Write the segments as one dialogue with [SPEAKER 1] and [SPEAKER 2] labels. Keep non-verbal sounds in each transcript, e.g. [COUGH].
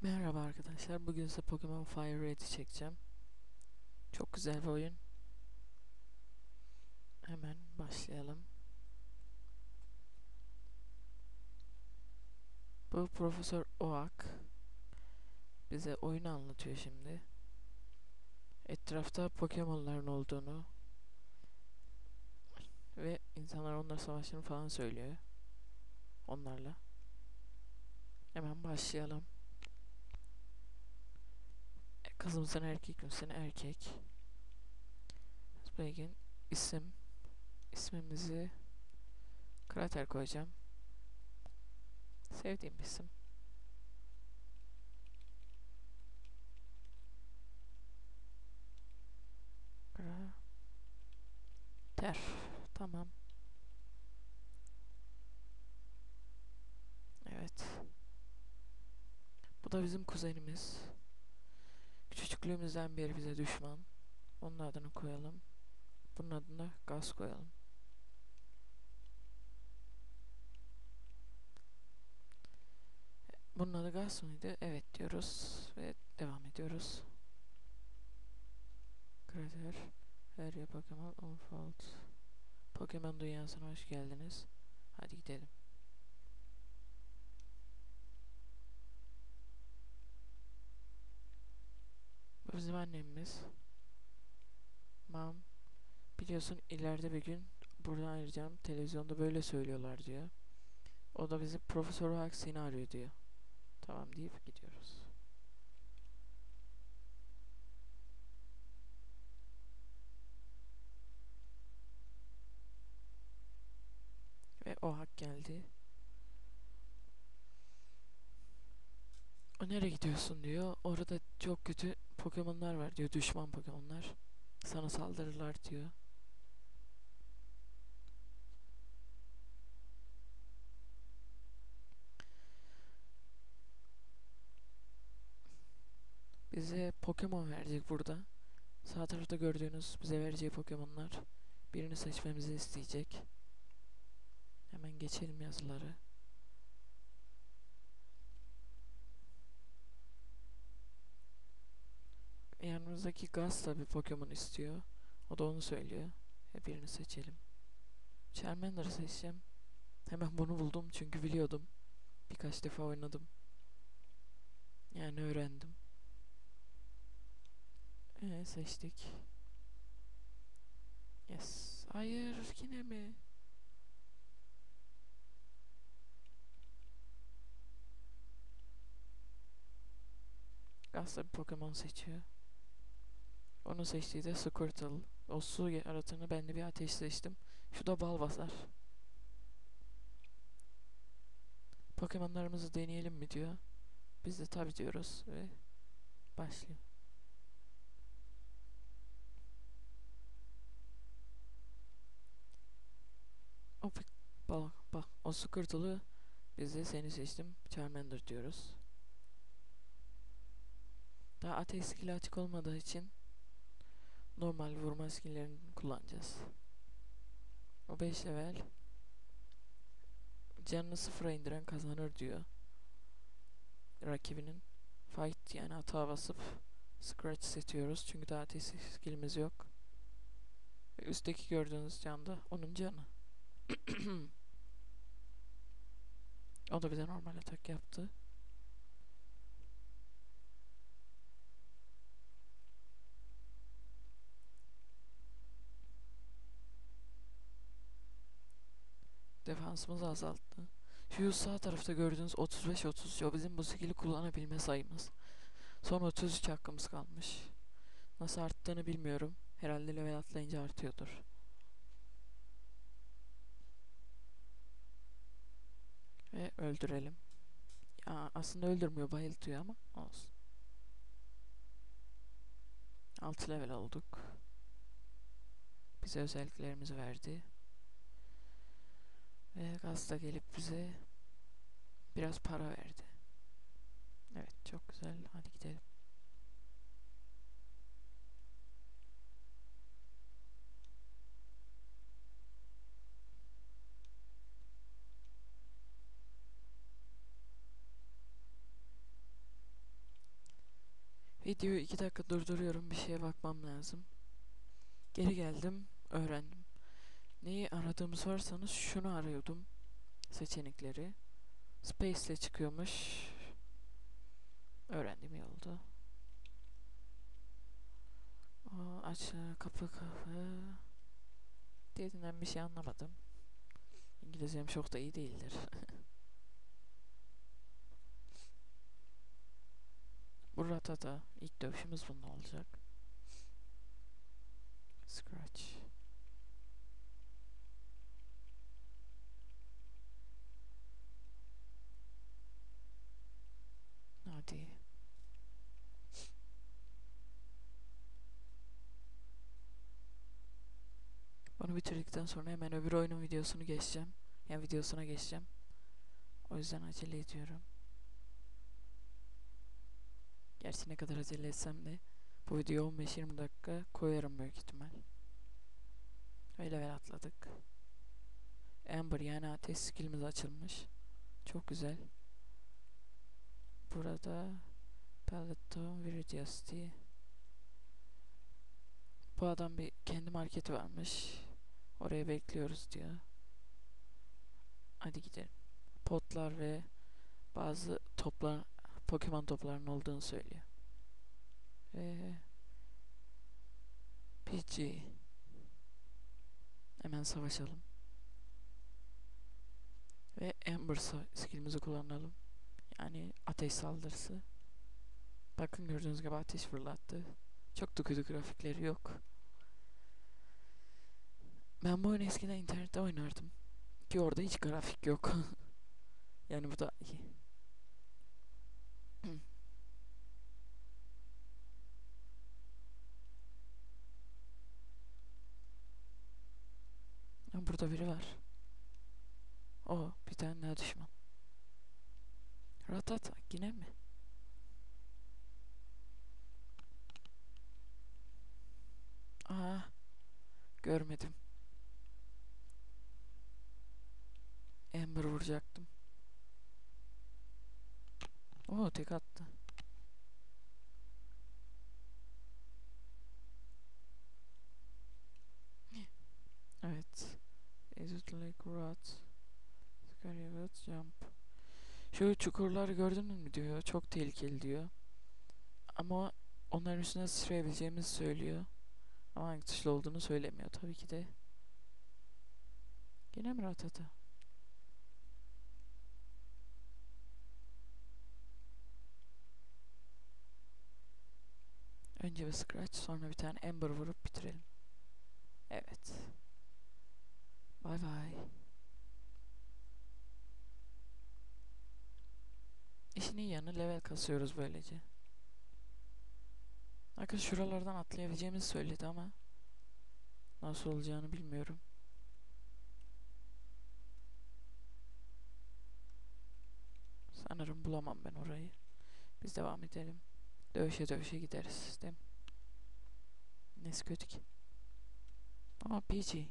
[SPEAKER 1] Merhaba arkadaşlar. Bugün size Pokemon Fire Red'i çekeceğim. Çok güzel bir oyun. Hemen başlayalım. Bu Profesör Oak bize oyunu anlatıyor şimdi. Etrafta Pokemon'ların olduğunu ve insanlar onlara savaşını falan söylüyor. Onlarla. Hemen başlayalım. Kız mısın erkek misin? Erkek. Begin isim ismimizi krater koyacağım. Sevdiğim bir isim. Ter. Tamam. Evet. Bu da bizim kuzenimiz. Küçüklüğümüzden beri bize düşman. Onun adını koyalım. Bunun adına gaz koyalım. Bunun adı gaz mıydı? Evet diyoruz ve devam ediyoruz. Krater Area Pokemon Unfold Pokemon dünyasına hoş geldiniz. Hadi gidelim. Bizim annemiz. Mam biliyorsun ileride bir gün buradan ayrılacağım. Televizyonda böyle söylüyorlar diyor. O da bizi Profesör olarak seni arıyor diyor. Tamam deyip gidiyoruz. Ve o hak geldi. Nereye gidiyorsun diyor. Orada çok kötü Pokemon'lar var diyor. Düşman Pokemon'lar. Sana saldırırlar diyor. Bize Pokemon verecek burada. Sağ tarafta gördüğünüz bize vereceği Pokemon'lar. Birini seçmemizi isteyecek. Hemen geçelim yazıları. Yanımızdaki Gaz da bir Pokemon istiyor. O da onu söylüyor. E birini seçelim. Charmander'ı seçeceğim. Hemen bunu buldum çünkü biliyordum. Birkaç defa oynadım. Yani öğrendim. Ee, seçtik. Yes. Hayır yine mi? Gaz da bir Pokemon seçiyor. Onu seçtiği de Squirtle. O su yaratığını ben de bir ateş seçtim. Şu da bal. Pokemonlarımızı deneyelim mi diyor. Biz de tabi diyoruz ve başlıyor. O bak bak o Squirtle'ı biz de seni seçtim. Charmander diyoruz. Daha ateş skill'i açık olmadığı için normal vurma skill'lerini kullanacağız. O 5 level canını sıfıra indiren kazanır diyor. Rakibinin fight yani hata basıp scratch seçiyoruz çünkü daha ateş skill'imiz yok. Ve üstteki gördüğünüz canda onun canı. [CLEARS THROAT] o da bize normal atak yaptı. Defansımız azalttı. Şu sağ tarafta gördüğünüz 35-30 o bizim bu skill'i kullanabilme sayımız. Son 33 hakkımız kalmış. Nasıl arttığını bilmiyorum. Herhalde level atlayınca artıyordur. Ve öldürelim. Ya aslında öldürmüyor bayıltıyor ama olsun. 6 level olduk. Bize özelliklerimizi verdi. Ve gazda gelip bize biraz para verdi. Evet çok güzel. Hadi gidelim. Videoyu iki dakika durduruyorum. Bir şeye bakmam lazım. Geri geldim. Öğrendim. Neyi aradığımı sorarsanız şunu arıyordum. Seçenekleri. Space ile çıkıyormuş. Öğrendiğim iyi oldu. Aç kapı kapı. Dediğinden bir şey anlamadım. İngilizcem çok da iyi değildir. [LAUGHS] Burada da ilk dövüşümüz bununla olacak. Scratch. Hadi. Bunu bitirdikten sonra hemen öbür oyunun videosunu geçeceğim. Yani videosuna geçeceğim. O yüzden acele ediyorum. Gerçi ne kadar acele etsem de bu videoyu 15-20 dakika koyarım büyük ihtimal. Ve level atladık. Amber yani ateş skillimiz açılmış. Çok güzel. Burada Peloton Viridiosity Bu adam bir kendi marketi varmış. Oraya bekliyoruz diyor. Hadi gidelim. Potlar ve bazı toplar Pokemon toplarının olduğunu söylüyor. Ve PG Hemen savaşalım. Ve Ember skillimizi kullanalım. Yani ateş saldırısı. Bakın gördüğünüz gibi ateş fırlattı. Çok da kötü grafikleri yok. Ben bu oyunu eskiden internette oynardım. Ki orada hiç grafik yok. [LAUGHS] yani bu da iyi. [CLEARS THROAT] Burada biri var. O bir tane daha düşman. Ratata yine mi? Aa görmedim. Ember vuracaktım. Oo tek attı. Evet. Is it like rot? Scary rot jump. Şu çukurları gördün mü diyor. Çok tehlikeli diyor. Ama onların üstüne sıçrayabileceğimizi söylüyor. Ama hangi tuşlu olduğunu söylemiyor tabii ki de. Yine mi ratata? Önce bir scratch sonra bir tane ember vurup bitirelim. Evet. Bye bye. İşin iyi yanı level kasıyoruz böylece. Arkadaş şuralardan atlayabileceğimizi söyledi ama nasıl olacağını bilmiyorum. Sanırım bulamam ben orayı. Biz devam edelim. Dövüşe dövüşe gideriz değil mi? Nesi kötü ki? Ama PG.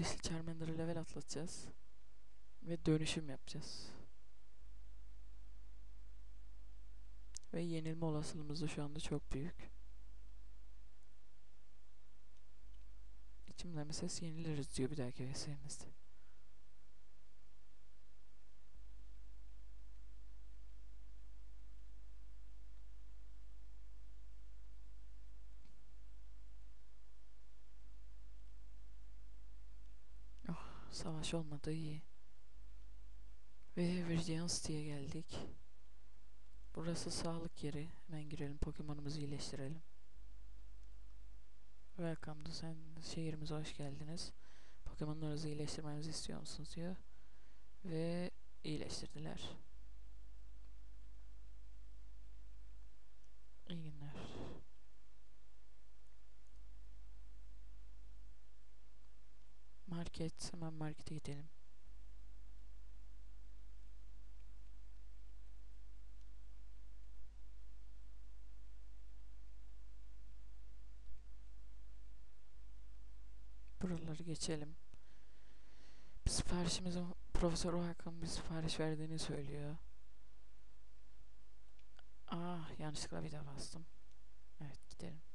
[SPEAKER 1] Gidişli Charmander'ı level atlatacağız. Ve dönüşüm yapacağız. Ve yenilme olasılığımız da şu anda çok büyük. İçimden bir ses yeniliriz diyor bir dahaki VS'mizde. Savaş olmadı iyi. Ve Virgin City'ye geldik. Burası sağlık yeri. Hemen girelim Pokemon'umuzu iyileştirelim. Welcome to sen şehrimize hoş geldiniz. Pokemon'larınızı iyileştirmemizi istiyor musunuz diyor. Ve iyileştirdiler. İyi günler. Market. Hemen markete gidelim. Buraları geçelim. Siparişimizin Profesör Hakan bir sipariş verdiğini söylüyor. Ah yanlışlıkla bir daha bastım. Evet gidelim.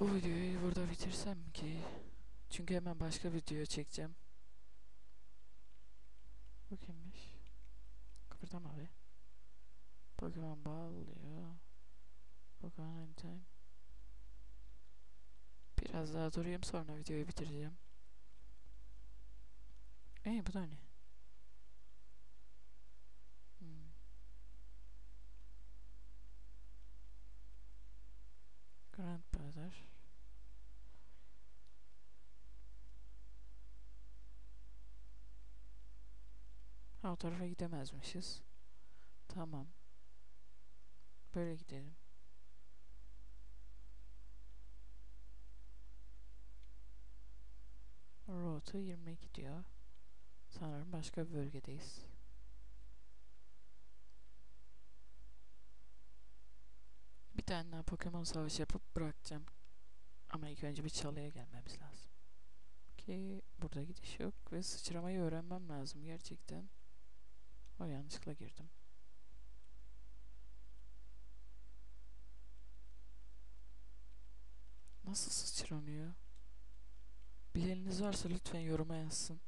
[SPEAKER 1] Bu videoyu burada bitirsem ki çünkü hemen başka video çekeceğim. Bu kimmiş? Kıpırdama be. Pokemon bağlıyor. Pokemon Anytime. Biraz daha durayım sonra videoyu bitireceğim. Ey bu da ne? Hmm. Grandfather. Ha o tarafa gidemezmişiz. Tamam. Böyle gidelim. Rota 20 gidiyor. Sanırım başka bir bölgedeyiz. Tane Pokemon savaşı yapıp bırakacağım. Ama ilk önce bir çalıya gelmemiz lazım. Ki burada gidiş yok ve sıçramayı öğrenmem lazım gerçekten. O yanlışlıkla girdim. Nasıl sıçranıyor? Bileniniz varsa lütfen yoruma yazsın.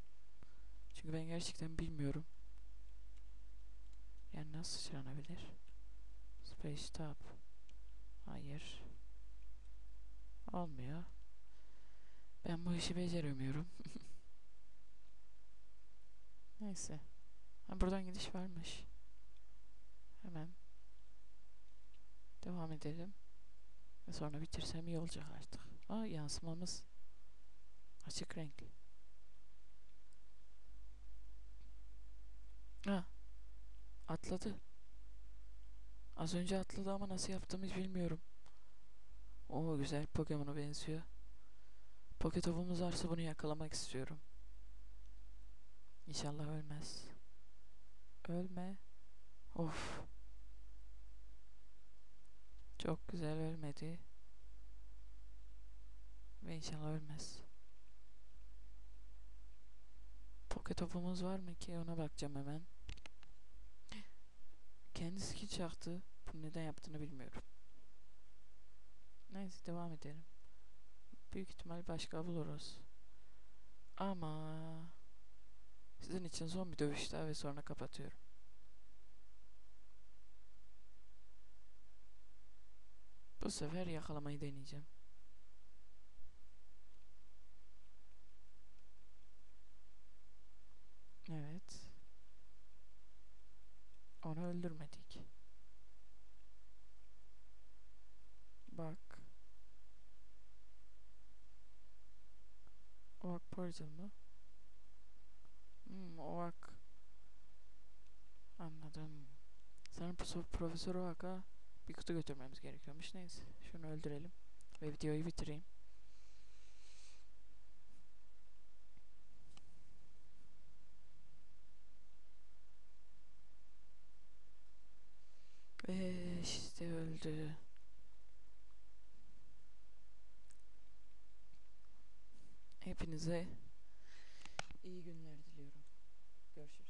[SPEAKER 1] Çünkü ben gerçekten bilmiyorum. Yani nasıl sıçranabilir? Space Tab. Hayır. Olmuyor. Ben bu işi beceremiyorum. [LAUGHS] Neyse. Ha, buradan gidiş varmış. Hemen. Devam edelim. Ve sonra bitirsem iyi olacak artık. Aa yansımamız açık renkli. Ha. Atladı. Az önce atladı ama nasıl yaptığımı bilmiyorum. Oo güzel Pokemon'a benziyor. Poketop'umuz varsa bunu yakalamak istiyorum. İnşallah ölmez. Ölme. Of. Çok güzel ölmedi. Ve inşallah ölmez. Poketop'umuz var mı ki ona bakacağım hemen. Kendisi ki çaktı. Bunu neden yaptığını bilmiyorum. Neyse devam edelim. Büyük ihtimal başka buluruz. Ama sizin için son bir dövüş daha ve sonra kapatıyorum. Bu sefer yakalamayı deneyeceğim. Evet. Onu öldürmedik. Bak. Oak Portal mı? Hmm, Oak. Anladım. Sanırım Prof- Profesör Oak'a bir kutu götürmemiz gerekiyormuş. Neyse. Şunu öldürelim. Ve videoyu bitireyim. Ve işte öldü. Hepinize iyi günler diliyorum. Görüşürüz.